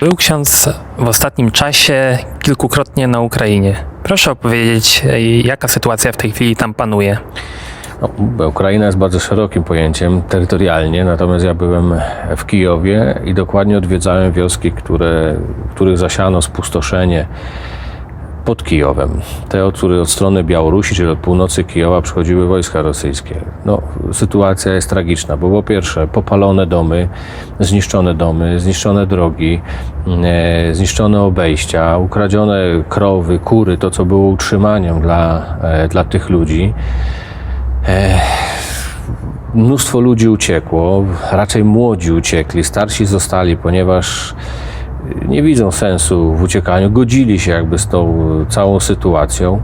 Był ksiądz w ostatnim czasie kilkukrotnie na Ukrainie. Proszę opowiedzieć, e, jaka sytuacja w tej chwili tam panuje. No, Ukraina jest bardzo szerokim pojęciem terytorialnie, natomiast ja byłem w Kijowie i dokładnie odwiedzałem wioski, które, w których zasiano spustoszenie pod Kijowem. Te, od których od strony Białorusi, czyli od północy Kijowa przychodziły wojska rosyjskie. No, sytuacja jest tragiczna, bo po pierwsze popalone domy, zniszczone domy, zniszczone drogi, e, zniszczone obejścia, ukradzione krowy, kury, to co było utrzymaniem dla, e, dla tych ludzi. Mnóstwo ludzi uciekło, raczej młodzi uciekli, starsi zostali, ponieważ nie widzą sensu w uciekaniu, godzili się jakby z tą całą sytuacją,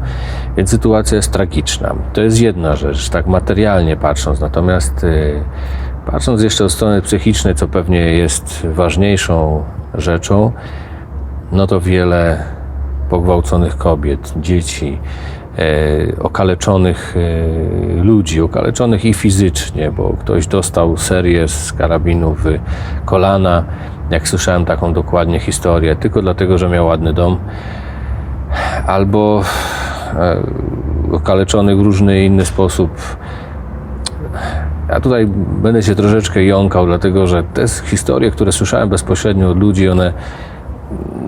więc sytuacja jest tragiczna. To jest jedna rzecz, tak materialnie patrząc, natomiast y, patrząc jeszcze od strony psychicznej, co pewnie jest ważniejszą rzeczą, no to wiele pogwałconych kobiet, dzieci, e, okaleczonych e, ludzi, okaleczonych i fizycznie, bo ktoś dostał serię z karabinu w kolana, jak słyszałem taką dokładnie historię, tylko dlatego, że miał ładny dom, albo e, okaleczonych w różny inny sposób. Ja tutaj będę się troszeczkę jąkał, dlatego że te historie, które słyszałem bezpośrednio od ludzi, one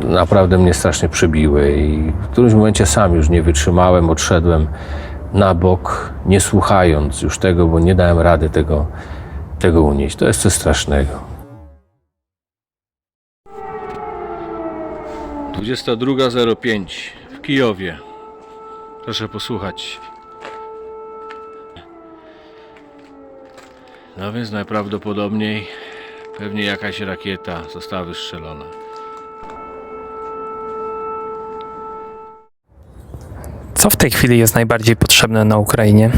naprawdę mnie strasznie przybiły i w którymś momencie sam już nie wytrzymałem, odszedłem na bok, nie słuchając już tego, bo nie dałem rady tego, tego unieść. To jest coś strasznego. 22.05 w Kijowie. Proszę posłuchać. No więc najprawdopodobniej pewnie jakaś rakieta została wystrzelona. Co w tej chwili jest najbardziej potrzebne na Ukrainie?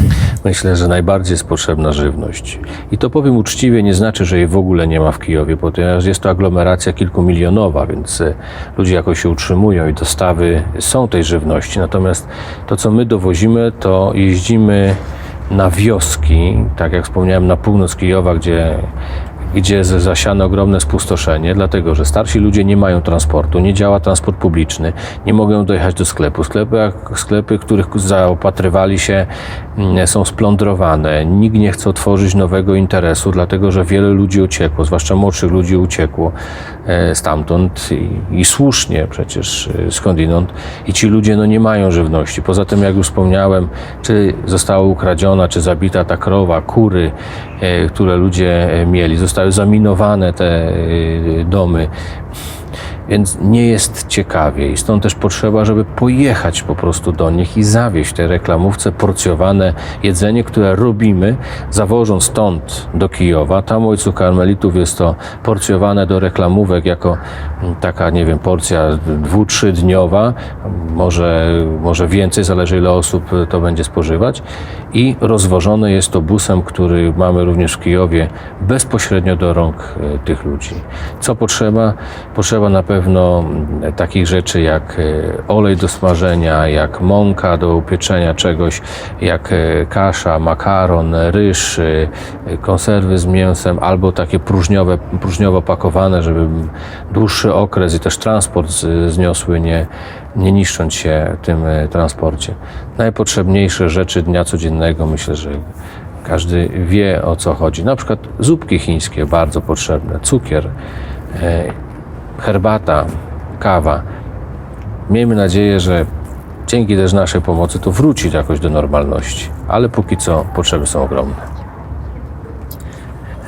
Myślę, że najbardziej jest potrzebna żywność. I to powiem uczciwie, nie znaczy, że jej w ogóle nie ma w Kijowie, ponieważ jest to aglomeracja kilkumilionowa, więc e, ludzie jakoś się utrzymują i dostawy są tej żywności. Natomiast to, co my dowozimy, to jeździmy na wioski, tak jak wspomniałem, na północ Kijowa, gdzie gdzie z- zasiano ogromne spustoszenie, dlatego że starsi ludzie nie mają transportu, nie działa transport publiczny, nie mogą dojechać do sklepu. Sklepy, sklepy których zaopatrywali się, mm, są splądrowane. Nikt nie chce otworzyć nowego interesu, dlatego że wiele ludzi uciekło, zwłaszcza młodszych ludzi uciekło e, stamtąd i, i słusznie przecież e, skądinąd. I ci ludzie no, nie mają żywności. Poza tym, jak już wspomniałem, czy została ukradziona, czy zabita ta krowa, kury, e, które ludzie mieli, zostały zaminowane te e, domy. Więc nie jest ciekawie i stąd też potrzeba, żeby pojechać po prostu do nich i zawieźć te reklamówce porcjowane jedzenie, które robimy, zawożąc stąd do Kijowa. Tam u ojców karmelitów jest to porcjowane do reklamówek jako mm, taka, nie wiem, porcja dwu, trzydniowa, może, może więcej, zależy ile osób to będzie spożywać i rozwożone jest to busem, który mamy również w Kijowie bezpośrednio do rąk e, tych ludzi. Co potrzeba? Potrzeba na pewno mm, takich rzeczy jak e, olej do smażenia, jak mąka do upieczenia czegoś, jak e, kasza, makaron, ryż, e, konserwy z mięsem albo takie próżniowe, próżniowo pakowane, żeby dłuższy okres i też transport zniosły, nie, nie niszcząc się tym transporcie. Najpotrzebniejsze rzeczy dnia codziennego myślę, że każdy wie o co chodzi. Na przykład zupki chińskie bardzo potrzebne, cukier, herbata, kawa. Miejmy nadzieję, że dzięki też naszej pomocy to wróci jakoś do normalności, ale póki co potrzeby są ogromne.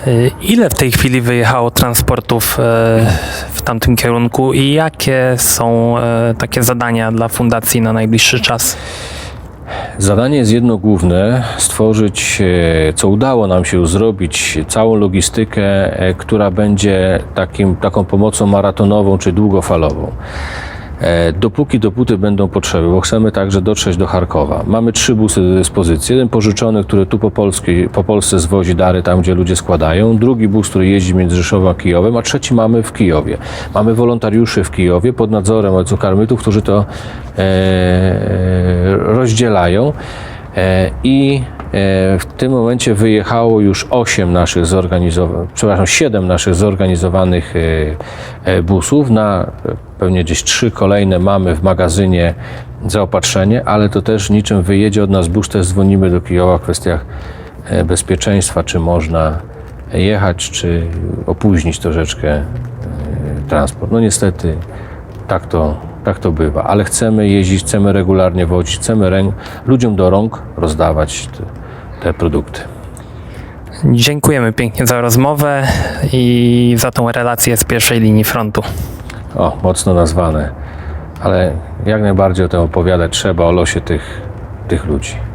Y, Ile w tej chwili wyjechało transportów e, w tamtym kierunku i jakie są e, takie zadania dla fundacji na najbliższy czas? Zadanie jest jedno główne: stworzyć, e, co udało nam się zrobić, całą logistykę, e, która będzie takim, taką pomocą maratonową czy długofalową. E, Dopóki, dopóty będą potrzeby, bo chcemy także dotrzeć do Charkowa. Mamy trzy busy do dyspozycji. Jeden pożyczony, który tu po, Polski, po Polsce zwozi dary tam, gdzie ludzie składają. Drugi bus, który jeździ między Rzeszowem a Kijowem, a trzeci mamy w Kijowie. Mamy wolontariuszy w Kijowie pod nadzorem ojców karmitów, którzy to e, rozdzielają. E, I e, w tym momencie wyjechało już 8 naszych zorganizowanych, przepraszam, 7 naszych zorganizowanych e, e, busów. Na e, pewnie gdzieś trzy kolejne mamy w magazynie zaopatrzenie, ale to też niczym wyjedzie od nas bus, też dzwonimy do Kijowa w kwestiach e, bezpieczeństwa, czy można jechać, czy opóźnić troszeczkę e, transport. No niestety tak to, tak to bywa, ale chcemy jeździć, chcemy regularnie wozić, chcemy ręk, ludziom do rąk rozdawać te, te produkty. Dziękujemy pięknie za rozmowę i za tą relację z pierwszej linii frontu. O, mocno nazwane, ale jak najbardziej o tym opowiadać trzeba, o losie tych, tych ludzi.